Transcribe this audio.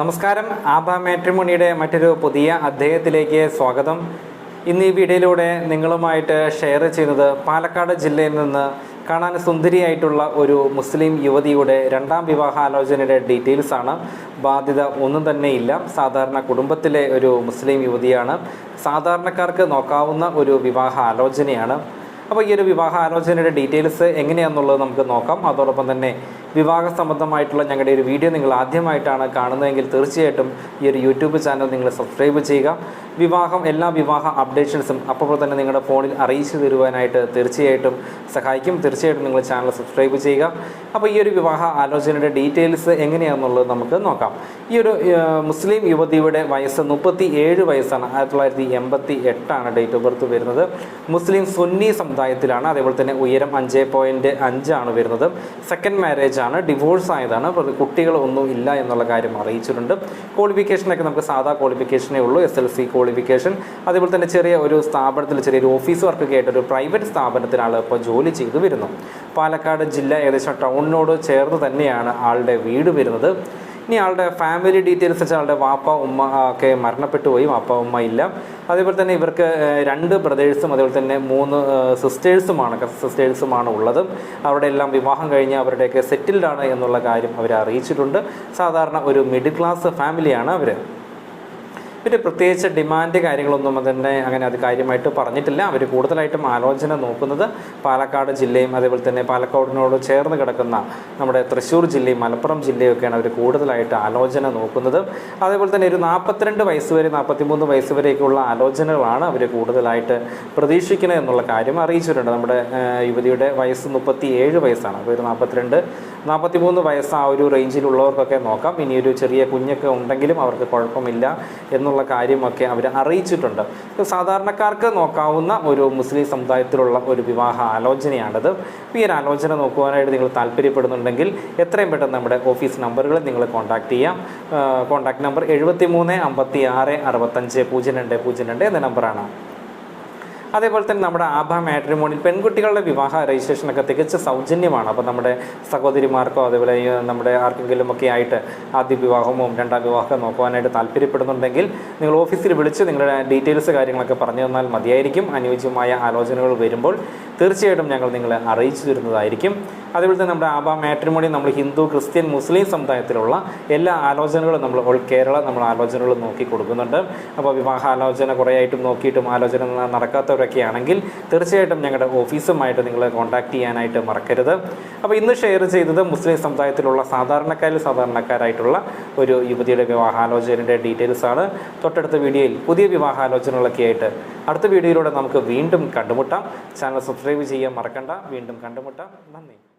നമസ്കാരം. ആബ മാട്രിമോണിയുടെ മറ്റൊരു പുതിയ അധ്യായത്തിലേക്ക് സ്വാഗതം. ഇന്ന് ഈ വീഡിയോയിലൂടെ നിങ്ങളുമായിട്ട് ഷെയർ ചെയ്യുന്നത് പാലക്കാട് ജില്ലയിൽ നിന്ന് കാണാൻ സുന്ദരിയായിട്ടുള്ള ഒരു മുസ്ലിം യുവതിയുടെ രണ്ടാം വിവാഹാലോചനയുടെ ഡീറ്റെയിൽസ് ആണ്. ബാധ്യത ഒന്നും തന്നെ ഇല്ല. സാധാരണ കുടുംബത്തിലെ ഒരു മുസ്ലിം യുവതിയാണ്. സാധാരണക്കാർക്ക് നോക്കാവുന്ന ഒരു വിവാഹ ആലോചനയാണ് അപ്പോൾ ഈ ഒരു വിവാഹ ആലോചനയുടെ ഡീറ്റെയിൽസ് എങ്ങനെയാണെന്നുള്ളത് നമുക്ക് നോക്കാം. അതോടൊപ്പം തന്നെ വിവാഹ സംബന്ധമായിട്ടുള്ള ഞങ്ങളുടെ ഒരു വീഡിയോ നിങ്ങൾ ആദ്യമായിട്ടാണ് കാണുന്നതെങ്കിൽ തീർച്ചയായിട്ടും ഈ ഒരു യൂട്യൂബ് ചാനൽ നിങ്ങൾ സബ്സ്ക്രൈബ് ചെയ്യുക. വിവാഹം എല്ലാ വിവാഹ അപ്ഡേഷൻസും അപ്പോൾ തന്നെ നിങ്ങളുടെ ഫോണിൽ അറിയിച്ചു തരുവാനായിട്ട് തീർച്ചയായിട്ടും സഹായിക്കും. തീർച്ചയായിട്ടും നിങ്ങൾ ചാനൽ സബ്സ്ക്രൈബ് ചെയ്യുക. അപ്പോൾ ഈ ഒരു വിവാഹ ആലോചനയുടെ ഡീറ്റെയിൽസ് എങ്ങനെയാണെന്നുള്ളത് നമുക്ക് നോക്കാം. ഈ ഒരു മുസ്ലിം യുവതിയുടെ വയസ്സ് മുപ്പത്തി വയസ്സാണ്. ആയിരത്തി ആണ് ഡേറ്റ് ഓഫ് ബർത്ത് വരുന്നത്. മുസ്ലിം സുന്നി സമുദായത്തിലാണ്. അതേപോലെ തന്നെ ഉയരം അഞ്ച് ആണ് വരുന്നത്. സെക്കൻഡ് മാരേജ് ആണ് ഡിവോഴ്സ് ആയതാണ്. ഒന്നും ഇല്ല എന്നുള്ള കാര്യം അറിയിച്ചിട്ടുണ്ട്. ക്വാളിഫിക്കേഷനൊക്കെ നമുക്ക് സാധാ ക്വാളിഫിക്കേഷനേ ഉള്ളൂ. എസ് എൽ സി ക്വാളിഫിക്കേഷൻ അതേപോലെ തന്നെ ചെറിയ ഒരു സ്ഥാപനത്തിൽ ചെറിയൊരു ഓഫീസ് വർക്ക് ആയിട്ട് ഒരു പ്രൈവറ്റ് സ്ഥാപനത്തിലാണ് ഇപ്പോൾ ജോലി ചെയ്തു വരുന്നു. പാലക്കാട് ജില്ല ഏകദേശം ടൗണിനോട് ചേർന്ന് തന്നെയാണ് ആളുടെ വീട് വരുന്നത്. ഇനി ആളുടെ ഫാമിലി ഡീറ്റെയിൽസ് വെച്ചാൽ ആളുടെ വാപ്പ ഉമ്മ ഒക്കെ മരണപ്പെട്ടു പോയി വാപ്പ ഉമ്മ ഇല്ല. അതേപോലെ തന്നെ ഇവർക്ക് രണ്ട് ബ്രദേഴ്സും അതേപോലെ തന്നെ മൂന്ന് സിസ്റ്റേഴ്സുമാണ് സിസ്റ്റേഴ്സുമാണ് ഉള്ളത്. അവരുടെ എല്ലാം വിവാഹം കഴിഞ്ഞ് അവരുടെയൊക്കെ സെറ്റിൽഡാണ് എന്നുള്ള കാര്യം അവരെ അറിയിച്ചിട്ടുണ്ട് സാധാരണ ഒരു മിഡിൽ ക്ലാസ് ഫാമിലിയാണ് അവർ പിന്നെ പ്രത്യേകിച്ച് ഡിമാൻഡ് കാര്യങ്ങളൊന്നും തന്നെ അങ്ങനെ അത് കാര്യമായിട്ട് പറഞ്ഞിട്ടില്ല. അവർ കൂടുതലായിട്ടും ആലോചന നോക്കുന്നത് പാലക്കാട് ജില്ലയും അതേപോലെ തന്നെ പാലക്കാടിനോട് ചേർന്ന് കിടക്കുന്ന നമ്മുടെ തൃശ്ശൂർ ജില്ലയും മലപ്പുറം ജില്ലയൊക്കെയാണ് അവർ കൂടുതലായിട്ട് ആലോചന നോക്കുന്നത്. അതേപോലെ തന്നെ ഒരു നാൽപ്പത്തിരണ്ട് വയസ്സ് വരെ നാൽപ്പത്തിമൂന്ന് വയസ്സ് വരെയൊക്കെയുള്ള ആലോചനകളാണ് അവർ കൂടുതലായിട്ട് പ്രതീക്ഷിക്കുന്നത് എന്നുള്ള കാര്യം അറിയിച്ചിട്ടുണ്ട്. നമ്മുടെ യുവതിയുടെ വയസ്സ് മുപ്പത്തി ഏഴ് വയസ്സാണ്. അപ്പോൾ ഒരു നാൽപ്പത്തിരണ്ട് നാൽപ്പത്തിമൂന്ന് വയസ്സ് ആ ഒരു റേഞ്ചിലുള്ളവർക്കൊക്കെ നോക്കാം. ഇനിയൊരു ചെറിയ കുഞ്ഞൊക്കെ ഉണ്ടെങ്കിലും അവർക്ക് കുഴപ്പമില്ല എന്നുള്ള കാര്യമൊക്കെ അവർ അറിയിച്ചിട്ടുണ്ട്. സാധാരണക്കാർക്ക് നോക്കാവുന്ന ഒരു മുസ്ലിം സമുദായത്തിലുള്ള ഒരു വിവാഹ ആലോചനയാണിത്. ഈ ഒരു ആലോചന നോക്കുവാനായിട്ട് നിങ്ങൾ താല്പര്യപ്പെടുന്നുണ്ടെങ്കിൽ എത്രയും പെട്ടെന്ന് നമ്മുടെ ഓഫീസ് നമ്പറുകൾ നിങ്ങൾ കോൺടാക്റ്റ് ചെയ്യാം. കോൺടാക്ട് നമ്പർ എഴുപത്തി മൂന്ന് അമ്പത്തി ആറ് അറുപത്തഞ്ച് പൂജ്യം രണ്ട് പൂജ്യം രണ്ട് എന്ന നമ്പറാണ്. അതേപോലെ തന്നെ നമ്മുടെ ആഭ മാട്രിമോണിൽ പെൺകുട്ടികളുടെ വിവാഹ രജിസ്ട്രേഷനൊക്കെ തികച്ച് സൗജന്യമാണ്. അപ്പോൾ നമ്മുടെ സഹോദരിമാർക്കോ അതേപോലെ നമ്മുടെ ആർക്കെങ്കിലും ഒക്കെ ആയിട്ട് ആദ്യ വിവാഹമോ രണ്ടാം വിവാഹമോ നോക്കുവാനായിട്ട് താല്പര്യപ്പെടുന്നുണ്ടെങ്കിൽ നിങ്ങൾ ഓഫീസിൽ വിളിച്ച് നിങ്ങളുടെ ഡീറ്റെയിൽസ് കാര്യങ്ങളൊക്കെ പറഞ്ഞു തന്നാൽ മതിയായിരിക്കും. അനുയോജ്യമായ ആലോചനകൾ വരുമ്പോൾ തീർച്ചയായിട്ടും ഞങ്ങൾ നിങ്ങളെ അറിയിച്ചു തരുന്നതായിരിക്കും. അതേപോലെ തന്നെ നമ്മുടെ ആബ മാട്രിമോണി നമ്മൾ ഹിന്ദു ക്രിസ്ത്യൻ മുസ്ലിം സമുദായത്തിലുള്ള എല്ലാ ആലോചനകളും നമ്മൾ ഓൾ കേരള നമ്മൾ ആലോചനകൾ നോക്കി കൊടുക്കുന്നുണ്ട്. അപ്പോൾ വിവാഹ ആലോചന കുറേ ആയിട്ടും നോക്കിയിട്ടും ആലോചന ന- നടക്കാത്തവരൊക്കെ ആണെങ്കിൽ തീർച്ചയായിട്ടും ഞങ്ങളുടെ ഓഫീസുമായിട്ട് നിങ്ങൾ കോൺടാക്ട് ചെയ്യാനായിട്ട് മറക്കരുത്. അപ്പോൾ ഇന്ന് ഷെയർ ചെയ്തത് മുസ്ലിം സമുദായത്തിലുള്ള സാധാരണക്കാരിൽ സാധാരണക്കാരായിട്ടുള്ള ഒരു യുവതിയുടെ വിവാഹാലോചനയുടെ ഡീറ്റെയിൽസ് ആണ്. തൊട്ടടുത്ത വീഡിയോയിൽ പുതിയ വിവാഹാലോചനകളൊക്കെ ആയിട്ട് അടുത്ത വീഡിയോയിലൂടെ നമുക്ക് വീണ്ടും കണ്ടുമുട്ടാം. ചാനൽ സബ്സ്ക്രൈബ് ചെയ്യാൻ മറക്കണ്ട. വീണ്ടും കണ്ടുമുട്ടാം. നന്ദി.